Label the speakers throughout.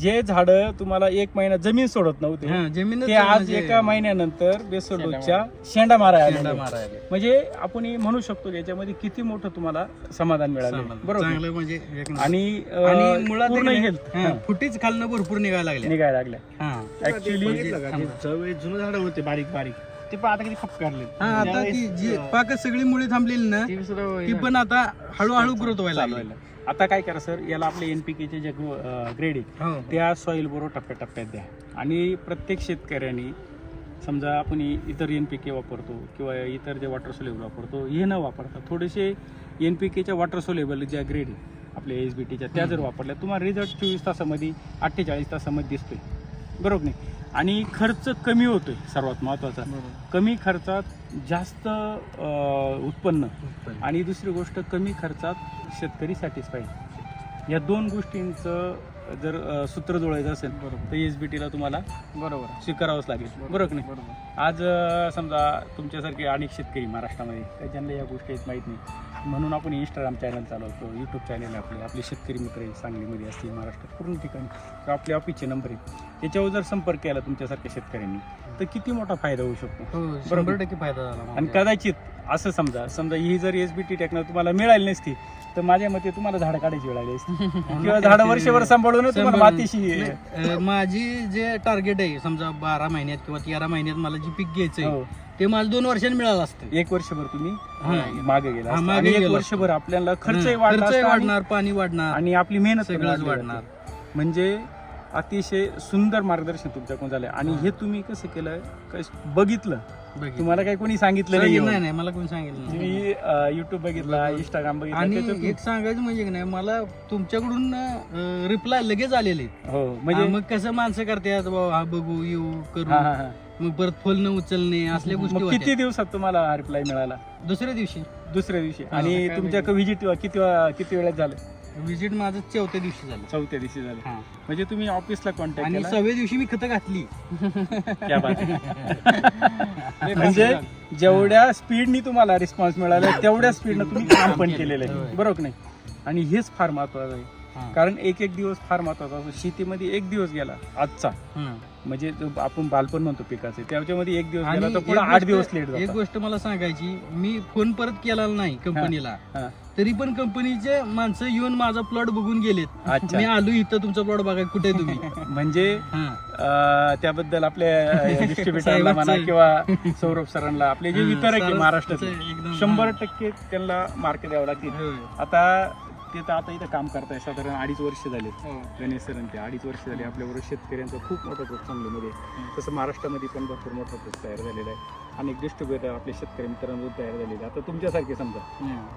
Speaker 1: जे झाड तुम्हाला एक महिना जमीन सोडत नव्हते
Speaker 2: हा,
Speaker 1: ते आज एका महिन्यानंतर बेसोडोच्या शेंडा मारायला.
Speaker 2: शेंडा
Speaker 1: आले.
Speaker 2: मारायला.
Speaker 1: म्हणजे आपण हे म्हणू शकतो की याच्यामध्ये किती मोठं तुम्हाला समाधान मिळालं. बरोबर?
Speaker 2: चांगलं म्हणजे.
Speaker 1: आणि हेल्थ
Speaker 2: फुटीच खालनं भरपूर निघायला लागले
Speaker 1: निघायला लागल्या.
Speaker 2: हा.
Speaker 1: ऍक्च्युली
Speaker 3: जुनं झाड होते बारीक बारीक. ते पण आता किती खप काढले
Speaker 2: हा आता ती जी पाकच सगळी मुळे थांबलेली ना ती पण आता हळूहळू ग्रोथ व्हायला लागली.
Speaker 1: आता काय करा सर याला आपले एनपीकेचे जे ग्रेड आहे
Speaker 2: हो.
Speaker 1: त्या सॉईल बरोबर टप्प्याटप्प्यात द्या. आणि प्रत्येक शेतकऱ्यांनी समजा आपण इतर एन पी के वापरतो किंवा इतर जे वॉटर सोलेबल वापरतो हे न वापरता थोडेसे एन पी केच्या वॉटर सोलेबल ज्या ग्रेड आपल्या एस बी टीच्या त्या जर वापरल्या तुम्हाला रिझल्ट चोवीस तासामध्ये अठ्ठेचाळीस तासामध्ये दिसतोय. बरोबर नाही? आणि खर्च कमी होतोय सर्वात महत्त्वाचा कमी खर्चात जास्त अं, उत्पन्न. आणि दुसरी गोष्ट कमी खर्चात शेतकरी सॅटिस्फाईड. या दोन गोष्टींचं जर सूत्र जुळायचं असेल तर एस बी टीला तुम्हाला
Speaker 2: बरोबर.
Speaker 1: स्वीकारावंच लागेल. बरोबर की नाही? आज अं, समजा तुमच्यासारखे अनेक शेतकरी महाराष्ट्रामध्ये काही ज्यांना या गोष्टी आहेत माहीत नाही. म्हणून आपण इंस्टाग्राम चॅनल चालवतो यूट्यूब चॅनल आपले. आपले शेतकरी मित्र आहे सांगलीमध्ये असतील महाराष्ट्रात पूर्ण ठिकाणी. तर आपले ऑफिसचे नंबर आहेत. याच्यावर जर संपर्क केला तुमच्यासारख्या शेतकऱ्यांनी तर किती मोठा फायदा होऊ शकतो?
Speaker 2: हो शंभर टक्के फायदा झाला
Speaker 1: आणि. कदाचित असं समजा समजा ही जर एस बी टी टेक्नॉलॉजी तुम्हाला मिळाली नसती तर माझ्या मते तुम्हाला झाडं काढायची वेळ आली असती किंवा झाडं वर्षभर सांभाळून तुम्हाला. मातीशी
Speaker 2: अं, माझी जे टार्गेट आहे समजा बारा महिन्यात किंवा तेरा महिन्यात मला जे पीक घ्यायचंय
Speaker 1: हो.
Speaker 2: ते मला दोन वर्षांनी मिळालं असतं
Speaker 1: एक वर्षभर तुम्ही. मागे गेला
Speaker 2: हा,
Speaker 1: असता.
Speaker 2: मागे
Speaker 1: आणि एक
Speaker 2: गेलो
Speaker 1: वर्षभर आपल्याला खर्चही वाढला
Speaker 2: खर्चही
Speaker 1: असता आणि-
Speaker 2: वाढणार पाणी वाढणार
Speaker 1: आणि आपली मेहनत पण
Speaker 2: सगळंच
Speaker 1: वाढली
Speaker 2: वाढणार
Speaker 1: जाते. म्हणजे अतिशय सुंदर मार्गदर्शन तुमच्याकडून झालं आणि हे तुम्ही कसं केलं कस- बघितलं. तुम्हाला काही कोणी सांगितलं नाही
Speaker 2: नाही नाही मला कोणी सांगितलं नाही.
Speaker 1: तुम्ही युट्यूब बघितला इंस्टाग्राम बघितला
Speaker 2: आणि
Speaker 1: त्याच्यातून-
Speaker 2: एक सांगायचं म्हणजे की नाही मला तुमच्याकडून रिप्लाय लगेच आलेले
Speaker 1: हो
Speaker 2: हा,
Speaker 1: म्हणजे
Speaker 2: मग कसं माणसं करतात बाबा हा बघू येऊ करू.
Speaker 1: हा, हा, हा.
Speaker 2: मग परत फोन न उचलणे असल्या गोष्टी
Speaker 1: मग
Speaker 2: होत्या.
Speaker 1: किती दिवसात तुम्हाला रिप्लाय मिळाला?
Speaker 2: दुसऱ्या दिवशी.
Speaker 1: दुसऱ्या दिवशी. आणि तुमच्या व्हिजिट किती किती वेळात झालं?
Speaker 2: विजिट माझं चौथ्या दिवशी झालं.
Speaker 1: चौथ्या दिवशी झालं.
Speaker 2: हा.
Speaker 1: म्हणजे तुम्ही ऑफिसला कॉन्टॅक्ट
Speaker 2: आणि
Speaker 1: केला?
Speaker 2: सहाव्या दिवशी मी खतं घातली.
Speaker 1: क्या बात आहे. म्हणजे जेवढ्या स्पीडनी तुम्हाला रिस्पॉन्स मिळाला तेवढ्या स्पीडनं तुम्ही काम पण केलेलं. आहे. बरोबर की नाही? आणि हेच फार महत्वाचं आहे. कारण एक एक दिवस फार महत्त्वाचा असतो. शेतीमध्ये एक दिवस गेला आजचा. म्हणजे आपण बालपण म्हणतो पिकाचे त्याच्यामध्ये एक दिवस गेला तर
Speaker 2: एक
Speaker 1: पुढे आठ दिवस लेट
Speaker 2: एक गोष्ट मला सांगायची मी फोन परत केला नाही कंपनीला. तरी पण कंपनीचे माणसं येऊन माझा प्लॉट बघून गेलेत. मी आलो इथं तुमचा प्लॉट बघा कुठे तुम्ही?
Speaker 1: म्हणजे त्याबद्दल आपल्या डिस्ट्रीब्युटरला म्हणा किंवा सौरभ सरांना आपले जे वितरक आहे
Speaker 2: एकदम-
Speaker 1: शंभर. टक्के त्यांना मार्क द्यावं लागतील. आता ते तर आता इथं काम करताय. साधारण अडीच वर्ष झाले.
Speaker 2: हो.
Speaker 1: गणेश सर ते अडीच वर्ष झाले. आपल्याबरोबर शेतकऱ्यांचा खूप मोठा ग्रुप सांगलीमध्ये तसं महाराष्ट्रामध्ये पण भरपूर मोठा ग्रुप तयार झालेला आहे. अनेक डिस्ट्रीब्युटर आपले शेतकरी मित्रांमधून तयार झालेले आहे. आता तुमच्यासारखे समजा.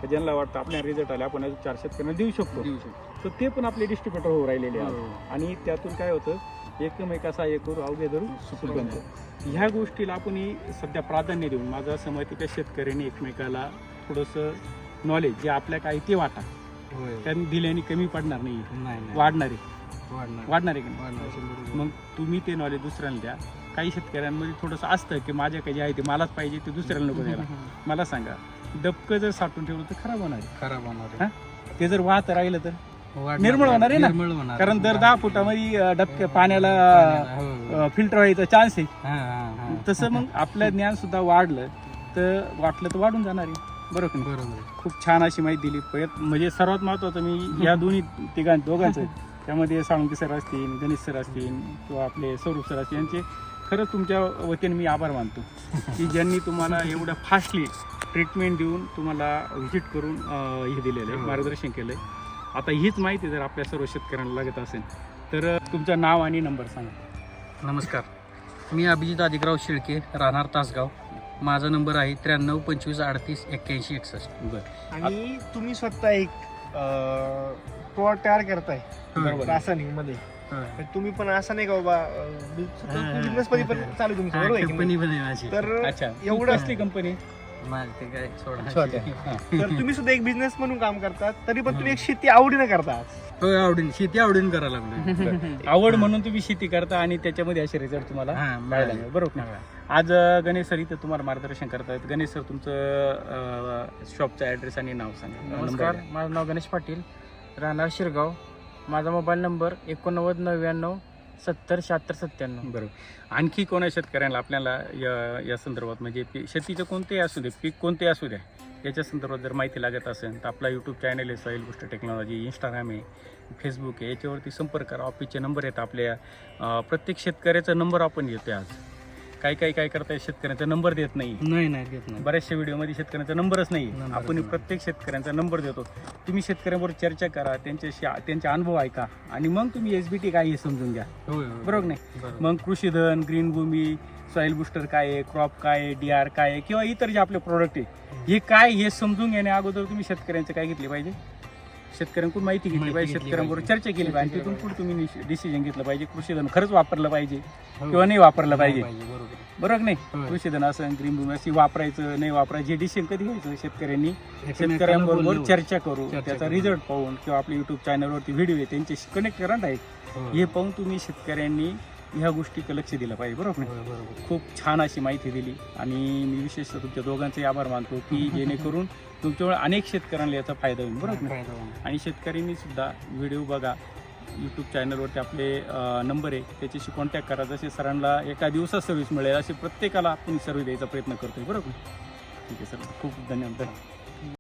Speaker 1: की ज्यांना वाटतं आपल्या रिझल्ट आले आपण चार शेतकऱ्यांना देऊ शकतो. तर ते पण आपले डिस्ट्रीब्युटर होऊ राहिलेले आहेत.
Speaker 2: हो.
Speaker 1: आणि त्यातून काय होतं एकमेकाचा एक करू अवघे धरू सुगंध ह्या गोष्टीला आपण सध्या प्राधान्य देऊन माझं असं मत आहे की शेतकऱ्यांनी एकमेकाला थोडंसं नॉलेज जे आपल्या काही ते वाटा. त्यांनी दिल्याने कमी पडणार नाही. वाढणार आहे
Speaker 2: वाढणार.
Speaker 1: आहे की नाही. मग तुम्ही ते नॉलेज दुसऱ्याला द्या काही शेतकऱ्यांमध्ये थोडंसं असतं की माझ्याकडे जे आहे ते मलाच पाहिजे ते दुसऱ्याला नको द्यायला मला सांगा डबकं जर साठवून ठेवलं तर खराब होणार आहे
Speaker 2: खराब होणार
Speaker 1: हा? ते जर वाहत राहिलं तर. निर्मळ होणार आहे ना? कारण दर दहा फुटामध्ये डबके पाण्याला
Speaker 2: हो.
Speaker 1: फिल्टर व्हायचा चान्स आहे
Speaker 2: हा, हा, हा.
Speaker 1: तसं मग आपलं ज्ञान सुद्धा वाढलं तर वाटलं तर वाढून जाणार आहे बरोबर की नाही?
Speaker 2: बरोबर.
Speaker 1: खूप छान अशी माहिती दिली. परत म्हणजे सर्वात महत्त्वाचं मी या दोन्ही तिघां दोघांचं. त्यामध्ये साळुंके सर असतील गणेश सर असतील किंवा आपले स्वरूप सर असतील यांचे खरंच तुमच्या वतीने मी आभार मानतो. की ज्यांनी तुम्हाला एवढं फास्टली ट्रीटमेंट देऊन तुम्हाला व्हिजिट करून अं, हे दिलेलं आहे मार्गदर्शन केलं आहे आता हीच माहिती जर आपल्या सर्व शेतकऱ्यांना लागत असेल तर तुमचं नाव आणि नंबर सांगा.
Speaker 2: नमस्कार. मी अभिजित अधिकराव शेळके राहणार तासगाव. माझा नंबर आहे त्र्याण्णव पंचवीस अडतीस एक्क्याऐंशी एकसष्ट.
Speaker 1: बरं.
Speaker 3: आणि तुम्ही स्वतः एक प्लॉट तयार करताय
Speaker 1: बरोबर.
Speaker 3: रासायनिकमध्ये तर तुम्ही पण असं नाही का बाबा बिझनेस मध्ये पण चालू आहे तुमचं बरोबर आहे की
Speaker 2: कंपनी
Speaker 3: नाही?
Speaker 2: पण आहे माझी.
Speaker 3: तर
Speaker 1: अच्छा.
Speaker 3: एवढं
Speaker 1: कसली कंपनी
Speaker 2: माझं ते काय सोडा.
Speaker 1: छोट्या
Speaker 3: तर तुम्ही सुद्धा एक बिझनेस म्हणून काम करतात तरी पण तुम्ही एक शेती आवडीनं करता.
Speaker 2: होय आवडीन शेती आवडीन करायला लागलो
Speaker 1: आवड म्हणून तुम्ही शेती करता आणि त्याच्यामध्ये असे रिझल्ट तुम्हाला
Speaker 2: हा, मिळाले.
Speaker 1: बरोबर ना? आज अं, गणेश सर इथं तुम्हाला मार्गदर्शन करतायत. गणेश सर तुमचं शॉपचा ऍड्रेस आणि नाव सांगा.
Speaker 4: नमस्कार.
Speaker 1: नंबर
Speaker 4: माझं नाव गणेश पाटील. राहणार शिरगाव.
Speaker 2: माझा मोबाईल नंबर एकोणनव्वद नव्याण्णव सत्तर शहात्तर सत्त्याण्णव.
Speaker 1: बरोबर. आणखी कोणा शेतकऱ्यांना आपल्याला या या संदर्भात म्हणजे पी शेतीचं कोणतेही असू दे पीक कोणतेही असू द्या याच्या संदर्भात जर माहिती लागत असेल तर आपला यूट्यूब चॅनल आहे सॉईल गोष्ट टेक्नॉलॉजी इंस्टाग्राम आहे फेसबुक आहे याच्यावरती संपर्क करा. ऑफिसचे नंबर आहेत आपल्या. प्रत्येक शेतकऱ्याचा नंबर आपण घेतोय आज. काही काही काय करताय शेतकऱ्यांचा नंबर देत नाही.
Speaker 2: नाही नाही देत नाही.
Speaker 1: बऱ्याचशा व्हिडिओमध्ये शेतकऱ्यांचा नंबरच नाही. आपण. प्रत्येक शेतकऱ्यांचा नंबर देतो. तुम्ही शेतकऱ्यांबरोबर चर्चा करा त्यांच्याशी त्यांचे अनुभव ऐका आणि मग तुम्ही एस बी टी काय हे समजून घ्या. बरोबर नाही. मग Krishidhan green Bhumi soil booster काय आहे क्रॉप काय आहे डी आर काय आहे किंवा इतर जे आपले प्रोडक्ट आहे हे काय हे समजून घेण्या अगोदर तुम्ही शेतकऱ्यांचं काय घेतले पाहिजे? शेतकऱ्यांकडून माहिती घेतली पाहिजे शेतकऱ्यांबरोबर. चर्चा केली पाहिजे तिथून पुढे तुम्ही डिसिजन घेतलं पाहिजे कृषीधन खरंच वापरलं पाहिजे
Speaker 2: हो.
Speaker 1: किंवा नाही वापरलं पाहिजे
Speaker 2: बरोबर
Speaker 1: नाही
Speaker 2: होय.
Speaker 1: कृषीधन असं ग्रीन भूमी अशी वापरायचं नाही वापरायचं हे डिसिजन कधी घ्यायचं शेतकऱ्यांनी शेतकऱ्यांबरोबर. चर्चा करू त्याचा. रिझल्ट पाहून किंवा आपल्या युट्यूब चॅनलवरती व्हिडिओ आहे त्यांच्याशी कनेक्ट करंट आहे
Speaker 2: होय.
Speaker 1: हे पाहून तुम्ही शेतकऱ्यांनी ह्या गोष्टीकडे लक्ष दिलं पाहिजे बरोबर नाही?
Speaker 2: बरोबर.
Speaker 1: खूप छान अशी माहिती दिली. आणि मी विशेषतः तुमच्या दोघांचे आभार मानतो की जेणेकरून तुमच्यामुळे अनेक शेतकऱ्यांना याचा फायदा होईल बरोबर ना
Speaker 2: फायदा होईल.
Speaker 1: आणि शेतकऱ्यांनी सुद्धा व्हिडिओ बघा यूट्यूब चॅनलवरती आपले नंबर आहे त्याच्याशी कॉन्टॅक्ट करा. जसे सरांना एका दिवसात सर्व्हिस मिळेल असे प्रत्येकाला आपण सर्व्हिस द्यायचा प्रयत्न करतोय बरोबर ठीक आहे सर. खूप धन्यवाद.